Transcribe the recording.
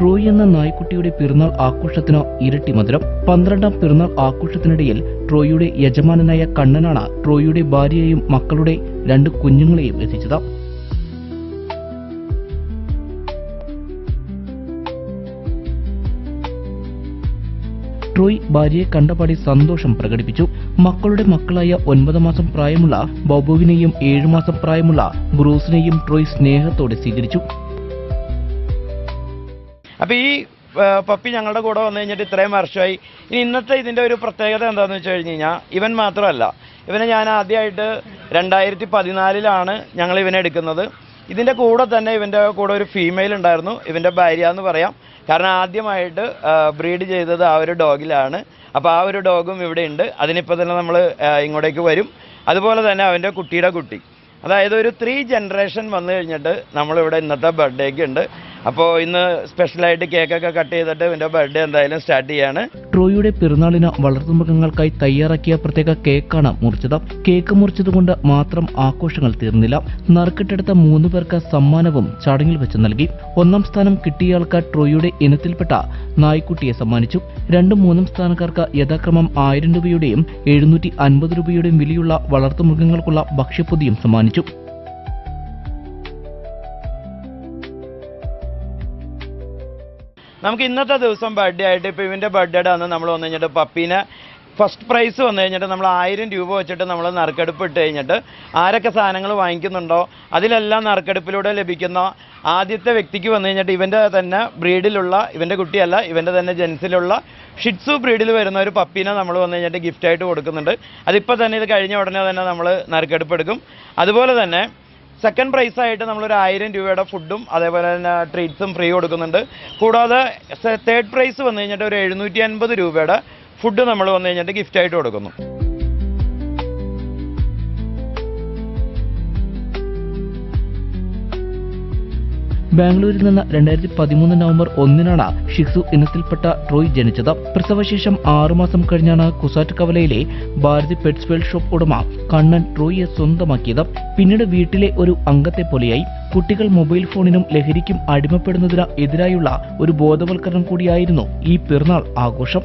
Troy എന്ന നായ്ക്കുട്ടിയുടെ പിറന്നാൾ ആഘോഷത്തിന് ഇരട്ടി മധുരം. പന്ത്രണ്ടാം പിറന്നാൾ ആഘോഷത്തിനിടയിൽ ട്രോയിയുടെ യജമാനനായ കണ്ണനാണ് ട്രോയിയുടെ ഭാര്യയെയും മക്കളുടെ രണ്ട് കുഞ്ഞുങ്ങളെയും എത്തിച്ചത്. ട്രോയ് ഭാര്യയെ കണ്ടപാടി സന്തോഷം പ്രകടിപ്പിച്ചു. മക്കളുടെ മക്കളായ ഒൻപത് മാസം പ്രായമുള്ള ബോബുവിനെയും ഏഴു മാസം പ്രായമുള്ള ബ്രൂസിനെയും ട്രോയ് സ്നേഹത്തോടെ സ്വീകരിച്ചു. അപ്പോൾ ഈ പപ്പി ഞങ്ങളുടെ കൂടെ വന്നു കഴിഞ്ഞിട്ട് ഇത്രയും വർഷമായി. ഇനി ഇന്നത്തെ ഇതിന്റെ ഒരു പ്രത്യേകത എന്താണെന്ന് വെച്ച് കഴിഞ്ഞ് കഴിഞ്ഞാൽ ഇവൻ മാത്രമല്ല. ഇവനെ ഞാൻ ആദ്യമായിട്ട് രണ്ടായിരത്തി പതിനാലിലാണ് ഞങ്ങൾ ഇവനെ എടുക്കുന്നത്. ഇതിന്റെ കൂടെ തന്നെ ഇവന്റെ കൂടെ ഒരു ഫീമെയിൽ ഉണ്ടായിരുന്നു. ഇവന്റെ ഭാര്യ എന്ന് പറയാം. കാരണം ആദ്യമായിട്ട് ബ്രീഡ് ചെയ്തത് ആ ഒരു ഡോഗിലാണ് അപ്പോൾ ആ ഒരു ഡോഗും ഇവിടെ ഉണ്ട്. അതിനിപ്പോൾ തന്നെ നമ്മൾ ഇങ്ങോട്ടേക്ക് വരും. അതുപോലെ തന്നെ അവന്റെ കുട്ടിയുടെ കുട്ടി. അതായത് ഒരു ത്രീ ജനറേഷൻ വന്നു കഴിഞ്ഞിട്ട് നമ്മളിവിടെ ഇന്നത്തെ ബർത്ത്ഡേക്ക് ഉണ്ട്. അപ്പോൾ ഇന്ന് സ്പെഷ്യലായിട്ട് കേക്കൊക്കെ കട്ട് ചെയ്തിട്ട് ഇവന്റെ ബർത്ത്ഡേ എന്തായാലും സ്റ്റാർട്ട് ചെയ്യാണ്. ട്രോയുടെ പിറന്നാളിന് വളർത്തുമൃഗങ്ങൾക്കായി തയ്യാറാക്കിയ പ്രത്യേക കേക്കാണ് മുറിച്ചത്. കേക്ക് മുറിച്ചതുകൊണ്ട് മാത്രം ആഘോഷങ്ങൾ തീർന്നില്ല. നറുക്കിട്ടെടുത്ത മൂന്ന് പേർക്ക് സമ്മാനവും ചടങ്ങിൽ വെച്ച് നൽകി. ഒന്നാം സ്ഥാനം കിട്ടിയയാൾക്ക് ട്രോയുടെ ഇനത്തിൽപ്പെട്ട നായ്ക്കുട്ടിയെ സമ്മാനിച്ചു. രണ്ടും മൂന്നും സ്ഥാനക്കാർക്ക് യഥാക്രമം ആയിരം രൂപയുടെയും എഴുന്നൂറ്റി അൻപത് രൂപയുടെയും വിലയുള്ള വളർത്തുമൃഗങ്ങൾക്കുള്ള ഭക്ഷ്യപ്പൊതിയും സമ്മാനിച്ചു. നമുക്ക് ഇന്നത്തെ ദിവസം ബർത്ത്ഡേ ആയിട്ട് ഇപ്പോൾ ഇവന്റെ ബർത്ത്ഡേയുടെ അന്ന് നമ്മൾ വന്നു കഴിഞ്ഞിട്ട് പപ്പീനെ ഫസ്റ്റ് പ്രൈസ് വന്നു കഴിഞ്ഞിട്ട് നമ്മൾ ആയിരം രൂപ വെച്ചിട്ട് നമ്മൾ നറുക്കെടുപ്പ് ഇട്ട് കഴിഞ്ഞിട്ട് ആരൊക്കെ സാധനങ്ങൾ വാങ്ങിക്കുന്നുണ്ടോ അതിലെല്ലാം നറുക്കെടുപ്പിലൂടെ ലഭിക്കുന്ന ആദ്യത്തെ വ്യക്തിക്ക് വന്നു കഴിഞ്ഞിട്ട് ഇവന്റെ തന്നെ ബ്രീഡിലുള്ള ഇവന്റെ കുട്ടിയല്ല ഇവന്റെ തന്നെ ജെൻസിലുള്ള ഷിറ്റ്സു ബ്രീഡിൽ വരുന്ന ഒരു പപ്പീനെ നമ്മൾ വന്നു കഴിഞ്ഞിട്ട് ഗിഫ്റ്റായിട്ട് കൊടുക്കുന്നുണ്ട്. അതിപ്പോൾ തന്നെ ഇത് കഴിഞ്ഞ ഉടനെ തന്നെ നമ്മൾ നറുക്കെടുപ്പ് എടുക്കും. അതുപോലെ തന്നെ സെക്കൻഡ് പ്രൈസ് ആയിട്ട് നമ്മളൊരു ആയിരം രൂപയുടെ ഫുഡും അതേപോലെ തന്നെ ട്രീറ്റ്സും ഫ്രീ കൊടുക്കുന്നുണ്ട്. കൂടാതെ തേർഡ് പ്രൈസ് വന്നു കഴിഞ്ഞിട്ട് ഒരു എഴുന്നൂറ്റി അൻപത് രൂപയുടെ ഫുഡ് നമ്മൾ വന്നു കഴിഞ്ഞിട്ട് ഗിഫ്റ്റായിട്ട് കൊടുക്കുന്നു. ബാംഗ്ലൂരിൽ നിന്ന് രണ്ടായിരത്തി പതിമൂന്ന് നവംബർ ഒന്നിനാണ് ഷിക്സു ഇനത്തിൽപ്പെട്ട ട്രോയ് ജനിച്ചത്. പ്രസവശേഷം ആറുമാസം കഴിഞ്ഞാണ് കുസാറ്റ് കവലയിലെ ഭാരതി പെറ്റ്സ് വേൾഡ് ഷോപ്പ് ഉടമ കണ്ണൻ ട്രോയിയെ സ്വന്തമാക്കിയത്. പിന്നീട് വീട്ടിലെ ഒരു അംഗത്തെ പോലെയായി. കുട്ടികൾ മൊബൈൽ ഫോണിനും ലഹരിക്കും അടിമപ്പെടുന്നതിന് എതിരായുള്ള ഒരു ബോധവൽക്കരണം കൂടിയായിരുന്നു ഈ പിറന്നാൾ ആഘോഷം.